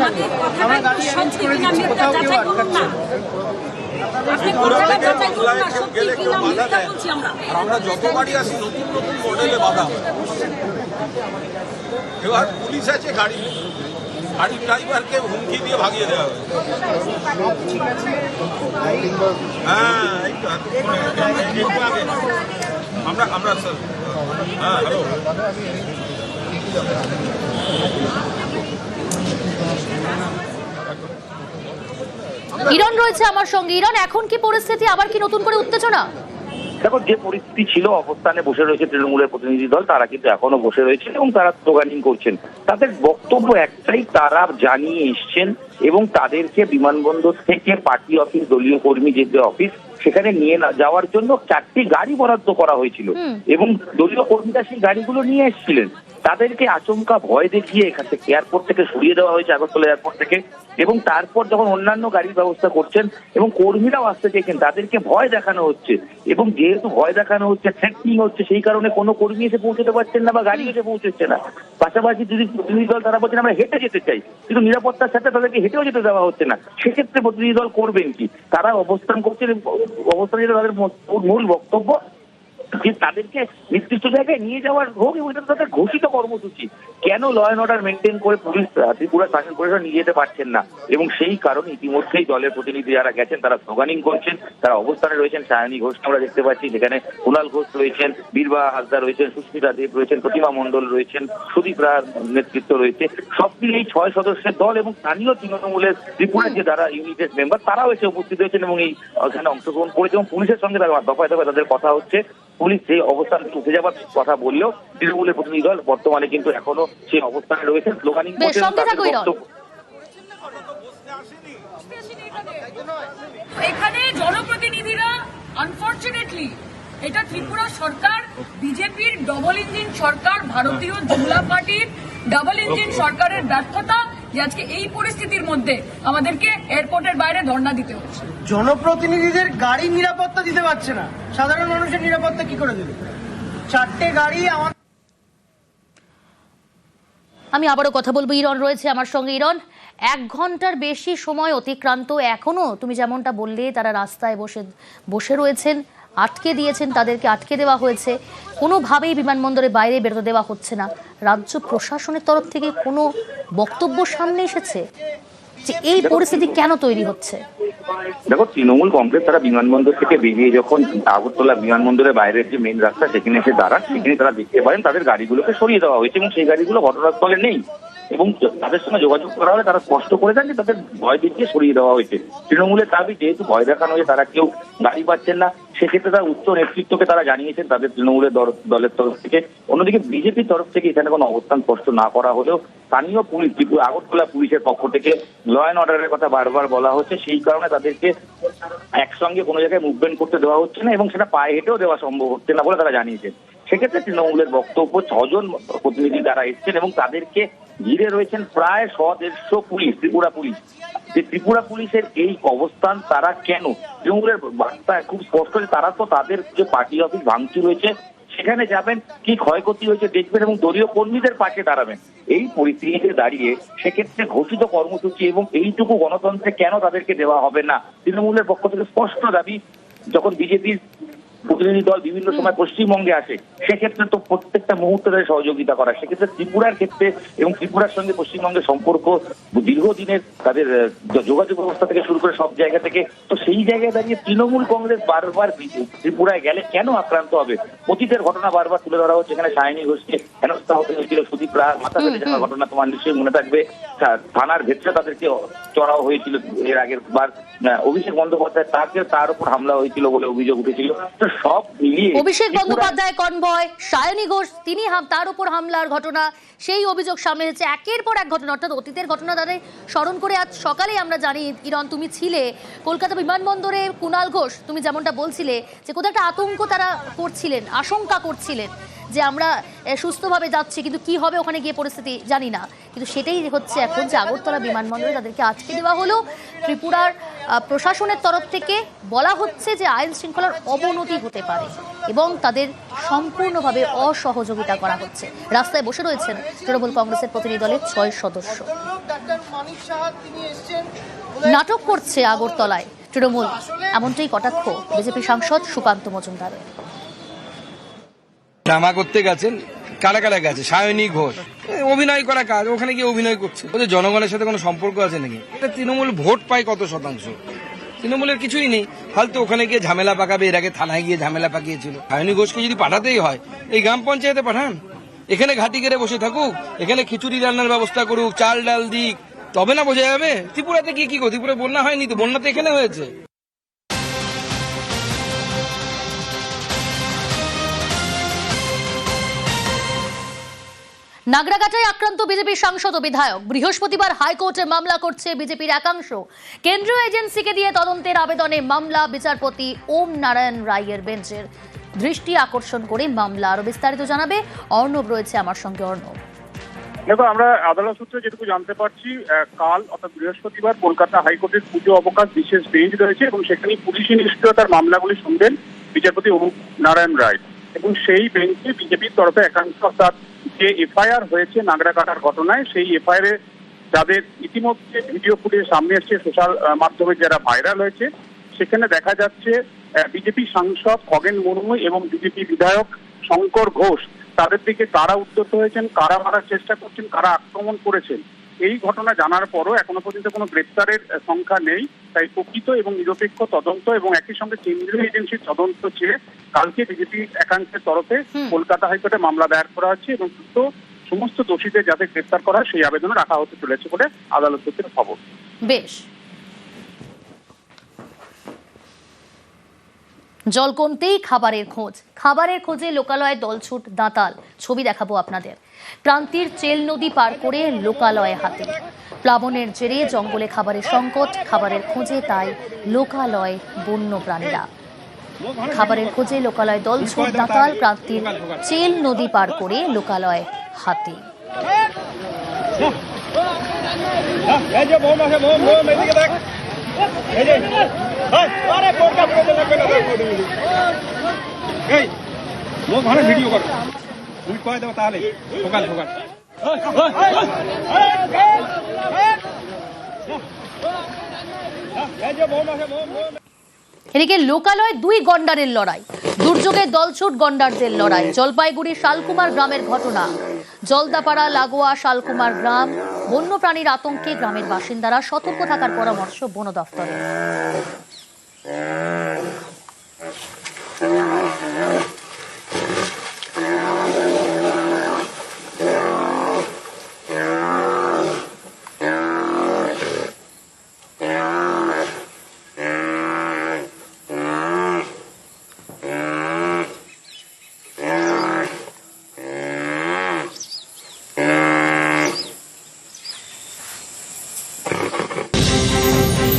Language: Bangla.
আমাদের আমরা কথাটা অ্যারেঞ্জ সত্যি কিনা মিথ্যা যাচাই করুন না আপনি কথাটা যাচাই করুন না সত্যি গেলে কেউ কিনা মিথ্যা দেয় বলছি আমরা আর আমরা যতবারই আসি নতুন নতুন মডেলে বাধা এবার পুলিশ আছে গাড়ি গাড়ির ড্রাইভারকে হুমকি দিয়ে ভাগিয়ে দেওয়া হবে হ্যাঁ এই তো একটু আগে আমরা আমরা স্যার হ্যাঁ হ্যালো ইরন রয়েছে আমার সঙ্গে। ইরন এখন কি পরিস্থিতি? আবার কি নতুন করে উত্তেজনা? দেখো যে পরিস্থিতি ছিল অবস্থানে বসে রয়েছে তৃণমূলের প্রতিনিধি দল তারা কিন্তু এখনও বসে রয়েছেন এবং তারা স্লোগানিং করছেন। তাদের বক্তব্য একটাই তারা জানিয়ে এসছেন এবং তাদেরকে বিমানবন্দর থেকে পার্টি অফিস দলীয় কর্মী যে যে অফিস সেখানে নিয়ে না যাওয়ার জন্য চারটি গাড়ি বরাদ্দ করা হয়েছিল। এবং দলীয় কর্মীরা সেই গাড়িগুলো নিয়ে এসেছিলেন। তাদেরকে আচমকা ভয় দেখিয়ে এখান থেকে এয়ারপোর্ট থেকে সরিয়ে দেওয়া হয়েছে আগরতলা এয়ারপোর্ট থেকে। এবং তারপর যখন অন্যান্য গাড়ির ব্যবস্থা করছেন এবং কর্মীরাও আসতে চেয়েছেন, তাদেরকে ভয় দেখানো হচ্ছে। এবং যেহেতু ভয় দেখানো হচ্ছে থ্রেটনিং হচ্ছে, সেই কারণে কোনো কর্মী এসে পৌঁছতে পারছেন না বা গাড়ি এসে পৌঁছচ্ছে না। পাশাপাশি যদি প্রতিনিধি দল তারা বলছেন, আমরা হেঁটে যেতে চাই। কিন্তু নিরাপত্তার সাথে তাদেরকে হেঁটেও যেতে দেওয়া হচ্ছে না। সেক্ষেত্রে প্রতিনিধি দল করবেন কি? তারা অবস্থান করছেন অবস্থান যেটা তাদের মূল বক্তব্য যে তাদেরকে নির্দিষ্ট জায়গায় নিয়ে যাওয়ার হোক এবং এটা তাদের ঘোষিত কর্মসূচি। কেন ল অ্যান্ড অর্ডার মেনটেন করে পুলিশ ত্রিপুরা শাসন পরিষদ নিয়ে যেতে পারছেন না? এবং সেই কারণে ইতিমধ্যেই দলের প্রতিনিধি যারা গেছেন, তারা স্লোগানিং করছেন, তারা অবস্থানে রয়েছেন। সায়নী ঘোষকে আমরা দেখতে পাচ্ছি, যেখানে কুণাল ঘোষ রয়েছেন, বীরবা হাসদা রয়েছেন, সুস্মিতা দেব রয়েছেন, প্রতিমা মণ্ডল রয়েছেন, সুদীপ রায় নেতৃত্ব রয়েছে। সব মিলে এই ছয় সদস্যের দল এবং স্থানীয় তৃণমূলের ত্রিপুরার যে যারা ইউনিটেড মেম্বার তারাও এসে উপস্থিত হয়েছেন এবং এই এখানে অংশগ্রহণ করেছে এবং পুলিশের সঙ্গে তারা দফায় দফায় তাদের কথা হচ্ছে। পুলিশ সেই অবস্থান উঠে যাবার কথা বললেও তৃণমূলের প্রতিনিধি দল বর্তমানে কিন্তু এখনও সেই অবস্থানে রয়েছে স্লোগানিং এখানে জনপ্রতিনিধিরা আনফরচুনেটলি এটা ত্রিপুরা সরকার বিজেপির ডবল ইঞ্জিন সরকার ভারতীয় জনতা পার্টির ডাবল ইঞ্জিন সরকারের ব্যর্থতা যে আজকে এই পরিস্থিতির মধ্যে আমাদেরকে এয়ারপোর্টের বাইরে ধর্ণা দিতে হচ্ছে। জনপ্রতিনিধিদের গাড়ি নিরাপত্তা দিতে পারছে না। সাধারণ মানুষের নিরাপত্তা কি করে দেবে? চারটে গাড়ি আমার আমি আবারও কথা বলব ইরন রয়েছে আমার সঙ্গে। ইরন এক ঘণ্টার বেশি সময় অতিক্রান্ত এখনও। তুমি যেমনটা বললে তারা রাস্তায় বসে বসে রয়েছেন। আটকে দিয়েছেন তাদেরকে আটকে দেওয়া হয়েছে। কোনোভাবেই বিমানবন্দরের বাইরে বেরোতে দেওয়া হচ্ছে না। রাজ্য প্রশাসনের তরফ থেকে কোনো বক্তব্য সামনে এসেছে যে এই পরিস্থিতি কেন তৈরি হচ্ছে? দেখো তৃণমূল কংগ্রেস তারা বিমানবন্দর থেকে বেরিয়ে যখন আগরতলা বিমানবন্দরের বাইরের যে মেন রাস্তা সেখানে এসে দাঁড়ান সেখানে তারা দেখতে পারেন তাদের গাড়িগুলোকে সরিয়ে দেওয়া হয়েছে এবং সেই গাড়িগুলো ঘটনাস্থলে নেই। এবং তাদের সঙ্গে যোগাযোগ করা হলে তারা স্পষ্ট করে দেন যে তাদের ভয় দেখিয়ে সরিয়ে দেওয়া হয়েছে। তৃণমূলের দাবি যেহেতু ভয় দেখানো হয়েছে, তারা কেউ গাড়ি পাচ্ছেন না। সেক্ষেত্রে তারা উচ্চ নেতৃত্বকে তারা জানিয়েছেন তাদের তৃণমূলের দলের তরফ থেকে। অন্যদিকে বিজেপির তরফ থেকে এখানে কোনো অবস্থান স্পষ্ট না করা হলেও স্থানীয় পুলিশ আগরতলা পুলিশের পক্ষ থেকে ল অ্যান্ড অর্ডারের কথা বারবার বলা হচ্ছে। সেই কারণে তাদেরকে একসঙ্গে কোনো জায়গায় মুভমেন্ট করতে দেওয়া হচ্ছে না এবং সেটা পায়ে হেঁটেও দেওয়া সম্ভব হচ্ছে না বলে তারা জানিয়েছেন। সেক্ষেত্রে তৃণমূলের বক্তব্য ছজন প্রতিনিধি যারা এসছেন এবং তাদেরকে ঘিরে রয়েছেন প্রায় শ দেড়শো পুলিশ, ত্রিপুরা পুলিশ। যে ত্রিপুরা পুলিশের এই অবস্থান তারা কেন? তৃণমূলের বার্তা খুব স্পষ্ট যে তারা তো তাদের যে পার্টি অফিস ভাঙচুর হয়েছে, সেখানে যাবেন, কি ক্ষয়ক্ষতি হয়েছে দেখবেন এবং দলীয় কর্মীদের পাশে দাঁড়াবেন। এই পরিস্থিতিতে দাঁড়িয়ে সেক্ষেত্রে ঘোষিত কর্মসূচি এবং এইটুকু গণতন্ত্রে কেন তাদেরকে দেওয়া হবে না? তৃণমূলের পক্ষ থেকে স্পষ্ট দাবি, যখন বিজেপির প্রতিনিধি দল বিভিন্ন সময় পশ্চিমবঙ্গে আসে সেক্ষেত্রে তো প্রত্যেকটা মুহূর্তে তাদের সহযোগিতা করা। সেক্ষেত্রে ত্রিপুরার ক্ষেত্রে এবং ত্রিপুরার সঙ্গে পশ্চিমবঙ্গের সম্পর্ক দীর্ঘদিনের তাদের যোগাযোগ ব্যবস্থা থেকে শুরু করে সব জায়গা থেকে তো সেই জায়গায় দাঁড়িয়ে তৃণমূল কংগ্রেস বারবার ত্রিপুরায় গেলে কেন আক্রান্ত হবে? অতীতের ঘটনা বারবার তুলে ধরা হচ্ছে এখানে সায়নী ঘোষকে হেনস্থা হতে হয়েছিল সুদীপ রায় মাথা ফেটে যাওয়ার ঘটনা তোমার নিশ্চয়ই মনে থাকবে। থানার ভেতরে তাদেরকে চড়াও হয়েছিল এর আগের বার অভিষেক বন্দ্যোপাধ্যায় তাকে তার উপর হামলা হয়েছিল বলে অভিযোগ উঠেছিল। তো সব মিলিয়ে অভিষেক বন্দ্যোপাধ্যায় কনভয় সায়নী ঘোষ তিনি হাম- তার উপর হামলার ঘটনা সেই অভিযোগ সামনে এসেছে। একের পর এক ঘটনা অর্থাৎ অতীতের ঘটনা তাদের স্মরণ করে আজ সকালেই আমরা জানি ইরন তুমি ছিলে। কলকাতা বিমানবন্দরে কুণাল ঘোষ তুমি যেমনটা বলছিলে যে কোথাও একটা আতঙ্ক তারা করছিলেন আশঙ্কা করছিলেন। যে আমরা সুস্থভাবে যাচ্ছি, কিন্তু কি হবে ওখানে গিয়ে পরিস্থিতি জানি না। কিন্তু সেটাই হচ্ছে এখন যে আগরতলা বিমানবন্দরে তাদেরকে আটকে দেওয়া হলো। ত্রিপুরার প্রশাসনের তরফ থেকে বলা হচ্ছে যে আইন শৃঙ্খলার অবনতি হতে পারে এবং তাদের সম্পূর্ণভাবে অসহযোগিতা করা হচ্ছে। রাস্তায় বসে রয়েছেন তৃণমূল কংগ্রেসের প্রতিনিধি দলের ছয় সদস্য। নাটক করছে আগরতলায় তৃণমূল। এমনটাই কটাক্ষ বিজেপি সাংসদ সুকান্ত মজুমদারের। ড্রামা করতে গেছেন, কারা কারা গেছে? সায়নী ঘোষ। অভিনয় করা কাজ, ওখানে গিয়ে অভিনয় করছে। ওদের জনগণের সাথে কোনো সম্পর্ক আছে নাকি? এটা তৃণমূল ভোট পায় কত শতাংশ? তৃণমূলের কিছুই নেই। ফালতু, ওখানে গিয়ে ঝামেলা পাকাবে, এর আগে থানায় গিয়ে ঝামেলা পাকিয়েছিল। সায়নী ঘোষকে যদি পাঠাতেই হয়, এই গ্রাম পঞ্চায়েতে পাঠান। এখানে ঘাটি কেড়ে বসে থাকুক, এখানে খিচুড়ি রান্নার ব্যবস্থা করুক, চাল, ডাল দিক। তবে না বোঝা যাবে, ত্রিপুরাতে কি কি ত্রিপুরা বন্যা হয়নি তো? বন্যা তো এখানে হয়েছে। নাগরাকাটায় আক্রান্ত বিজেপি সাংসদ ও বিধায়ক। বৃহস্পতিবার হাইকোর্টে মামলা করছে বিজেপির একাংশ। কেন্দ্রীয় এজেন্সিকে দিয়ে তদন্তের আবেদনে মামলা বিচারপতি ওম নারায়ণ রায়ের বেঞ্চের দৃষ্টি আকর্ষণ করে মামলা। আরও বিস্তারিত জানাবে অর্ণব রয়েছে আমার সঙ্গে, অর্ণব। দেখো, আমরা আদালত সূত্রে যেটুকু জানতে পারছি কাল অর্থাৎ বৃহস্পতিবার কলকাতা হাইকোর্টের পুজো অবকাশ বিশেষ বেঞ্চ রয়েছে এবং সেখানে পুলিশি নিষ্ক্রিয়তার মামলাগুলি শুনবেন বিচারপতি অরূপ নারায়ণ রায়। এবং সেই বেঞ্চে বিজেপির তরফে একাংশ অর্থাৎ যে এফআইআর হয়েছে নাগরা কাটার ঘটনায়, সেই এফআইআর এ যাদের ইতিমধ্যে ভিডিও ফুটেজ সামনে এসছে, সোশ্যাল মাধ্যমে যারা ভাইরাল হয়েছে, সেখানে দেখা যাচ্ছে বিজেপি সাংসদ খগেন মুর্মু এবং বিজেপি বিধায়ক শঙ্কর ঘোষ, তাদের দিকে কারা উদ্যত হয়েছেন, কারা মারার চেষ্টা করছেন, কারা আক্রমণ করেছেন, এই ঘটনা জানার পরও এখনও পর্যন্ত কোনো গ্রেপ্তারের সংখ্যা নেই। তাই প্রকৃত এবং নিরপেক্ষ তদন্ত এবং একই সঙ্গে কেন্দ্রীয় এজেন্সির তদন্ত চেয়ে কালকে বিজেপি একাংশের তরফে কলকাতা হাইকোর্টে মামলা দায়ের করা হচ্ছে এবং দ্রুত সমস্ত দোষীদের যাতে গ্রেপ্তার করা সেই আবেদন রাখা হতে চলেছে বলে আদালত সূত্রে খবর। বেশ। জল কমতেই খাবারের খোঁজ। খাবারের খোঁজে লোকালয়ে দলছুট দাঁতাল। ছবি দেখাবো আপনাদের। প্রান্তির চেল নদী পার করে লোকালয়ে হাতে। প্লাবনের জেরে জঙ্গলে খাবারের সংকট খাবারের খোঁজে তাই লোকালয় বন্য প্রাণীরা খাবারের খোঁজে লোকালয় দল ছোট দাঁতাল প্রান্তির চেল নদী পার করে লোকালয় হাতে। ভিডিও এদিকে লোকালয় দুই গন্ডারের লড়াই। দুর্যোগে দলছুট গন্ডারদের লড়াই। জলপাইগুড়ি শালকুমার গ্রামের ঘটনা। জলদাপাড়া, লাগোয়া, শালকুমার গ্রাম, বন্যপ্রাণীর আতঙ্কে গ্রামের বাসিন্দারা সতর্ক থাকার পরামর্শ বন দফতরের